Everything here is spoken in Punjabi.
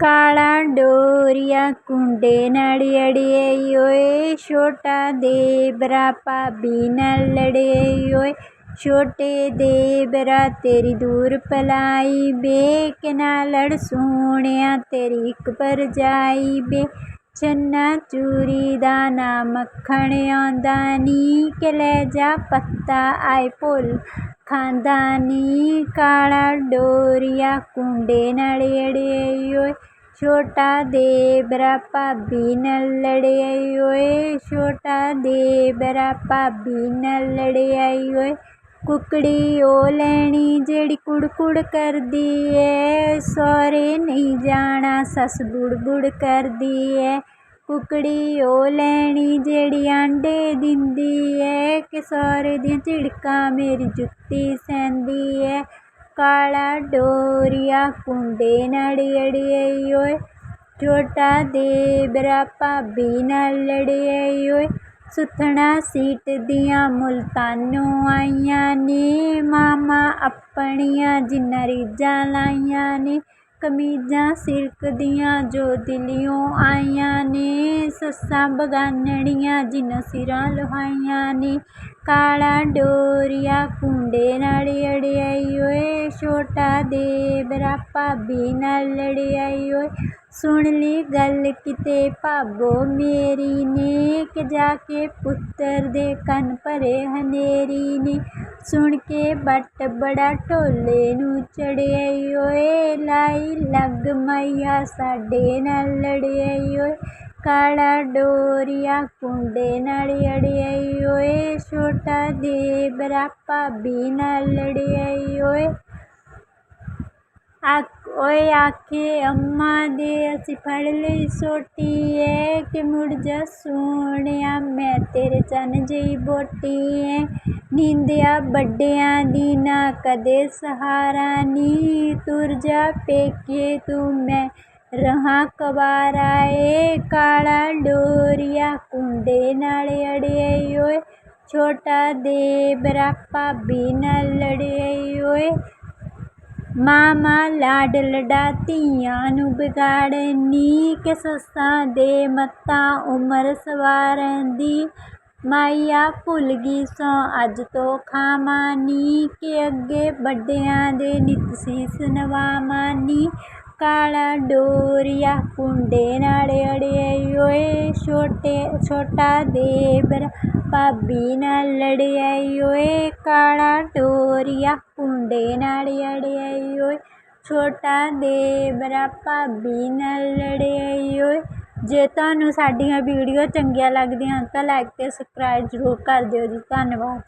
ਕਾਲਾ ਡੋਰੀਆ ਕੁੰਡੇ ਨਾਲ ਅੜਿਏ ਓਏ ਛੋਟਾ ਦੇਵਰਾ ਭਾਬੀ ਨਾਲ ਲੜੇ ਓਏ ਛੋਟੇ ਦੇਵਰਾ ਤੇਰੀ ਦੂਰ ਪਲਾਈ ਬੇ ਕੇ ਨਾ ਲੜ ਸੋਹਣਿਆ ਤੇਰੀ ਇੱਕ ਭਰਜਾਈ ਬੇ ਛੰਨਾ ਚੂਰੀ ਦਾ ਨਾ ਮੱਖਣ ਆਉਂਦਾ ਨੀ ਕਿ ਲੈ ਜਾ ਪੱਤਾ ਆਏ ਭੁੱਲ ਖਾਂਦਾ ਨੀ ਕਾਲਾ ਡੋਰੀਆ ਕੁੰਡੇ ਨਾਲ ਅੜਿਏ ਓਏ ਛੋਟਾ ਦੇਵਰਾ ਭਾਬੀ ਨਾਲ ਲੜਿਆਈ ਓਏ, ਛੋਟਾ ਦੇਵਰਾ ਭਾਬੀ ਨਾਲ ਲੜਿਆਈ ਓਏ। ਕੁਕੜੀ ਉਹ ਲੈਣੀ ਜਿਹੜੀ ਕੁੜ ਕਰਦੀ ਏ, ਸਹੁਰੇ ਨਹੀਂ ਜਾਣਾ, ਸੱਸ ਬੁੜ ਬੁੜ ਕਰਦੀ ਏ। ਕੁਕੜੀ ਉਹ ਲੈਣੀ ਜਿਹੜੀ ਆਂਡੇ ਦਿੰਦੀ ਏ, ਕਿ ਸਹੁਰੇ ਦੀਆਂ ਝਿੜਕਾਂ ਮੇਰੀ ਜੁੱਤੀ ਸੈਂਦੀ ਏ। ਕਾਲਾ ਡੋਰੀਆ ਕੁੰਡੇ ਨਾਲ ਅੜਿਏ ਓਏ ਛੋਟਾ ਦੇਵਰਾ ਭਾਬੀ ਨਾਲ ਲੜਿਏ ਓਏ ਸੁਥਣਾ ਸੀਟ ਦੀਆਂ ਮੁਲਤਾਨੋਂ ਆਈਆਂ ਨੇ ਮਾਮਾ ਆਪਣੀਆਂ ਜਿੰਨਾਂ ਰੀਝਾਂ ਲਾਈਆਂ ਨੇ ਕਮੀਜ਼ਾਂ ਸਿਲਕ ਦੀਆਂ ਜੋ ਦਿਲਿਓਂ ਆਈਆਂ ਨੇ, ਸੱਸਾਂ ਬਗਾਨਣੀਆਂ ਜਿਨ੍ਹਾਂ ਸਿਰਾਂ ਲੁਹਾਈਆਂ ਨੇ। ਕਾਲਾ ਡੋਰੀਆ ਕੁੰਡੇ ਨਾਲ ਅੜਿਆਈ ਓਏ, ਛੋਟਾ ਦੇਵਰਾ ਭਾਬੀ ਨਾਲ ਲੜਿਆਈ ਓਏ। ਸੁਣ ਲਈ ਗੱਲ ਕਿਤੇ ਭਾਬੋ ਮੇਰੀ ਨੇ, ਕਿ ਜਾ ਕੇ ਪੁੱਤਰ ਦੇ ਕੰਨ ਭਰੇ ਹਨੇਰੀ ਨੇ। ਸੁਣ ਕੇ ਬੱਟ ਬੜਾ ਢੋਲੇ ਨੂੰ ਚੜਿਆਈ ਓਏ ਲਾਈ ਲੱਗ ਮਈਆ ਸਾਡੇ ਨਾਲ ਲੜਿਆਈ ਓਏ ਕਾਲਾ ਡੋਰੀਆ ਕੁੰਡੇ ਨਾਲ ਅੜਿਆਈ ਓਏ ਛੋਟਾ ਦੇਵਰਾ ਭਾਬੀ ਨਾਲ ਲੜਿਆਈ ਓਏ ਓਏ ਆਖੇ ਅੰਮਾ ਦੇ ਅਸੀਂ ਫੜ ਲਈ ਸੋਟੀ ਏ ਕਿ ਮੁੜ ਜਾ ਸੋਹਣਿਆ ਮੈਂ ਤੇਰੇ ਚੰਨ ਜਿਹੀ ਬੋਟੀ ਏ ਨੀਂਦਿਆ ਵੱਡਿਆਂ ਦੀ ਨਾ ਕਦੇ ਸਹਾਰਾ, ਨੀ ਤੁਰ ਜਾ ਪੇਕੇ ਤੂੰ ਮੈਂ ਰਹਾ ਕਵਾਰਾ, ਏ ਕਾਲਾ ਡੋਰੀਆ ਕੁੰਡੇ ਨਾਲ ਅੜਿਏ ਓਏ, ਛੋਟਾ ਦੇਵਰਾ ਭਾਬੀ ਨਾਲ ਲੜਿਏ ਓਏ। ਮਾਮਾ ਲਾਡ ਲੜਾ ਧੀਆਂ ਨੂੰ ਵਿਗਾੜਨੀ ਕਿ ਸੱਸਾਂ ਦੇ ਮੱਤਾਂ ਉਮਰ ਸਵਾਰਨ ਦੀ ਮਾਈਆ ਭੁੱਲ ਗਈ ਸੋ ਅੱਜ ਤੋਂ ਖਾਵਾਂ ਨੀ ਕਿ ਅੱਗੇ ਵੱਡਿਆਂ ਦੇ ਨਿਤ ਸੀਸ ਨਵਾਵਾਂ ਨੀ। ਕਾਲਾ ਡੋਰੀਆ ਕੁੰਡੇ ਨਾਲ ਅੜਿਆਈ ਓਏ, ਛੋਟੇ, ਛੋਟਾ ਦੇਵਰਾ ਭਾਬੀ ਨਾਲ ਲੜਿਆਈ ਓਏ। ਕਾਲਾ ਡੋਰੀਆ ਕੁੰਡੇ ਨਾਲ ਅੜਿਆਈ ਓਏ, ਛੋਟਾ ਦੇਵਰਾ ਭਾਬੀ ਨਾਲ ਲੜਿਆਈ ਓਏ। ਜੇ ਤੁਹਾਨੂੰ ਸਾਡੀਆਂ ਵੀਡੀਓ ਚੰਗੀਆਂ ਲੱਗਦੀਆਂ ਤਾਂ ਲਾਈਕ ਅਤੇ ਸਬਸਕ੍ਰਾਈਬ ਜ਼ਰੂਰ ਕਰ ਦਿਓ ਜੀ। ਧੰਨਵਾਦ।